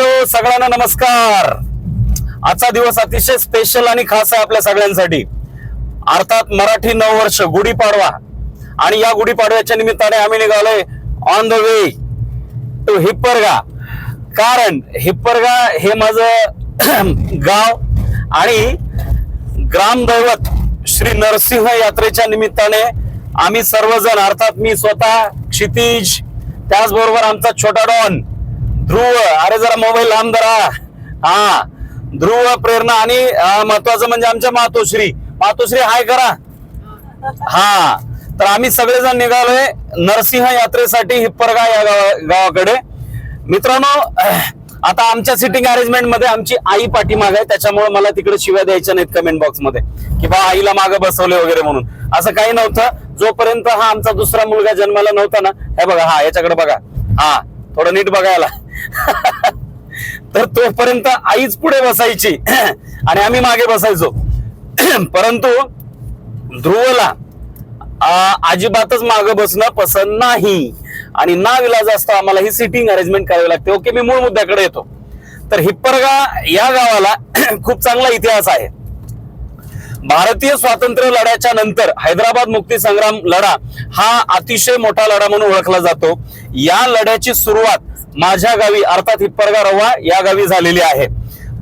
Hello सगळ्यांना नमस्कार. आजचा दिवस अतिशय स्पेशल आणि खास आहे आपल्या सगळ्यांसाठी. अर्थात मराठी नववर्ष गुढीपाडवा. आणि या गुढीपाडव्याच्या निमित्ताने आम्ही निघालोय on the way to Hipparga. कारण हिप्परगा हे माझं गाव आणि ग्रामदैवत श्री नरसिंह यात्रेच्या निमित्ताने आम्ही सर्वजण अर्थात मी स्वतः क्षितिज त्याचबरोबर आमचा छोटा डॉन ध्रुव अरे जरा मोबाईल लांब धरा. हा ध्रुव प्रेरणा आणि महत्वाचं म्हणजे आमच्या मातोश्री. मातोश्री हाय करा. हा तर आम्ही सगळेजण निघालोय नरसिंह यात्रेसाठी हिप्परगा या गावाकडे. मित्रांनो आता आमच्या सिटिंग अरेंजमेंटमध्ये आमची आई पाठीमाग आहे. त्याच्यामुळे मला तिकडे शिव्या द्यायच्या नाहीत कमेंट बॉक्समध्ये. की बा आईला मागे बसवले वगैरे म्हणून. असं काही नव्हतं. जोपर्यंत हा आमचा दुसरा मुलगा जन्माला नव्हता ना हे बघा हा याच्याकडे बघा. हा थोडं नीट बघायला. तर तोपर्यंत आईच पुढे बसायची. आणि आम्ही मागे बसायचो. परंतु ध्रुवला अजिबातच मागं बसणं पसंत नाही. आणि ना विलाज असता आम्हाला ही सिटिंग अरेंजमेंट करावी लागते. ओके मी मूळ मुद्द्याकडे येतो. तर हिप्परगा या गावाला खूप चांगला इतिहास आहे. भारतीय स्वातंत्र्य लढ्याच्या नंतर हैदराबाद मुक्ती संग्राम लढा हा अतिशय मोठा लढा म्हणून ओळखला जातो. या लढ्याची सुरुवात माझ्या गावी अर्थात हिप्परगा रवा या गावी झालेली आहे.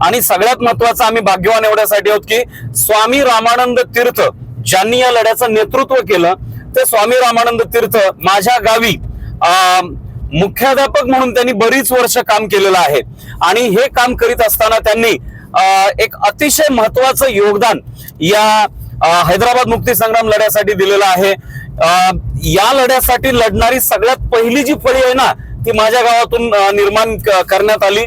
आणि सगळ्यात महत्वाचं आम्ही भाग्यवान एवढ्यासाठी आहोत की स्वामी रामानंद तीर्थ ज्यांनी या लढ्याचं नेतृत्व केलं ते स्वामी रामानंद तीर्थ माझ्या गावी मुख्याध्यापक म्हणून त्यांनी बरीच वर्ष काम केलेलं आहे. आणि हे काम करीत असताना त्यांनी एक अतिशय महत्वाचं योगदान या हैदराबाद मुक्ती संग्राम लढ्यासाठी दिलेलं आहे. या लढ्यासाठी लढणारी सगळ्यात पहिली जी फळी आहे ना ती माझ्या गावातून निर्माण करण्यात आली.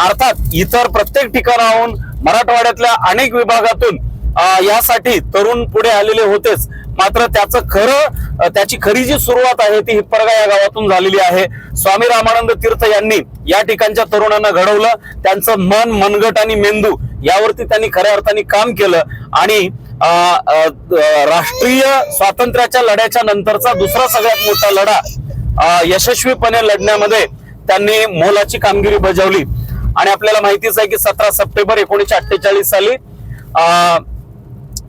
अर्थात इतर प्रत्येक ठिकाणाहून मराठवाड्यातल्या अनेक विभागातून यासाठी तरुण पुढे आलेले होतेच. मात्र त्याचं खरं त्याची खरी जी सुरुवात आहे ती हिप्परगा या गावातून झालेली आहे. स्वामी रामानंद तीर्थ यांनी या ठिकाणच्या तरुणांना घडवलं. त्यांचं मन मनगट आणि मेंदू यावरती त्यांनी खऱ्या अर्थाने काम केलं. आणि राष्ट्रीय स्वातंत्र्याच्या लढ्याच्या नंतरचा दुसरा सगळ्यात मोठा लढा यशस्वीपणे लढण्यामध्ये त्यांनी मोलाची कामगिरी बजावली. आणि आपल्याला माहितीच आहे की सतरा सप्टेंबर एकोणीसशे अठ्ठेचाळीस साली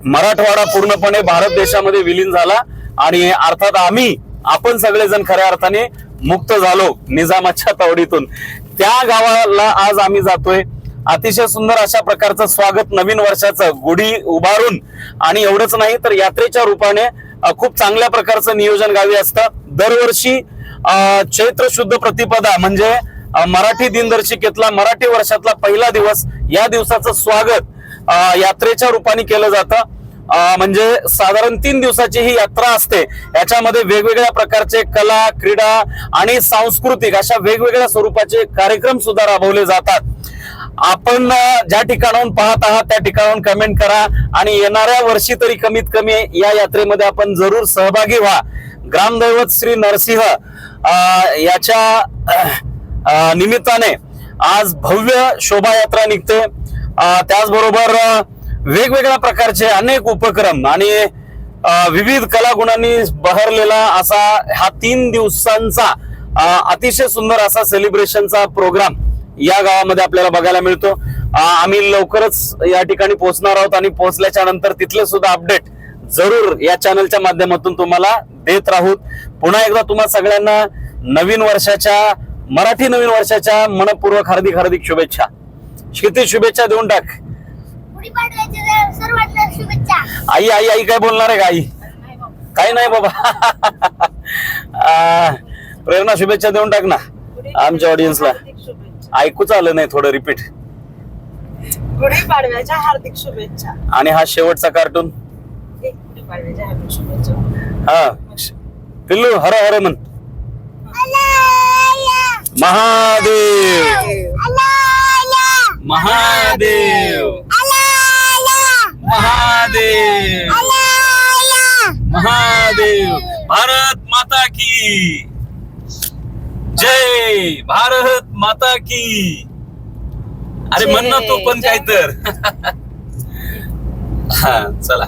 मराठवाडा पूर्णपणे भारत देशामध्ये विलीन झाला आणि अर्थात आम्ही आपण सगळेजण खऱ्या अर्थाने मुक्त झालो निजामाच्या तावडीतून. त्या गावाला आज आम्ही जातोय. अतिशय सुंदर अशा प्रकारचं स्वागत नवीन वर्षाचं गुढी उभारून. आणि एवढंच नाही तर यात्रेच्या रूपाने खूप चांगल्या प्रकारचं नियोजन गावी असतं. दरवर्षी चैत्र शुद्ध प्रतिपदा म्हणजे मराठी दिनदर्शिकेतला मराठी वर्षातला पहिला दिवस या दिवसाचं स्वागत यात्रेच्या रूपाने केलं जातं. म्हणजे साधारण तीन दिवसाची ही यात्रा असते. याच्यामध्ये वेगवेगळ्या प्रकारचे कला क्रीडा आणि सांस्कृतिक अशा वेगवेगळ्या स्वरूपाचे कार्यक्रम सुद्धा राबवले जातात. आपण ज्या ठिकाणाहून पाहत आहात त्या ठिकाणाहून कमेंट करा. आणि येणाऱ्या वर्षी तरी कमीत कमी या यात्रेमध्ये आपण जरूर सहभागी व्हा. ग्रामदैवत श्री नरसिंह याच्या निमित्ताने आज भव्य शोभायात्रा निघते. त्याचबरोबर वेगवेगळ्या प्रकारचे अनेक उपक्रम आणि विविध कलागुणांनी बहरलेला असा हा तीन दिवसांचा अतिशय सुंदर असा सेलिब्रेशनचा प्रोग्राम या गावामध्ये आपल्याला बघायला मिळतो. आम्ही लवकरच या ठिकाणी पोहोचणार आहोत आणि पोहोचल्याच्या नंतर तिथले सुद्धा अपडेट जरूर या चॅनलच्या माध्यमातून तुम्हाला देत राहूत. पुन्हा एकदा तुम्हा सगळ्यांना नवीन वर्षाच्या मराठी नवीन वर्षाच्या मनपूर्वक हार्दिक हार्दिक शुभेच्छा. क्षिती शुभेच्छा देऊन टाक. गुढीपाडव्याच्या सर्वांना शुभेच्छा. आई आई आई काय बोलणार आहे का आई? काही नाही बाबा. प्रेरणा शुभेच्छा देऊन टाक ना आमच्या ऑडियन्सला ऐकूच आलं नाही थोडं रिपीट गुढीपाडव्याच्या हार्दिक शुभेच्छा. आणि हा शेवटचा कार्टून हा. पिल्लू हर हर म्हण महादेव. महादेव. महादेव. महादेव. भारत माता की. जय भारत माता की. अरे म्हण ना तू पण काय तर हा चला.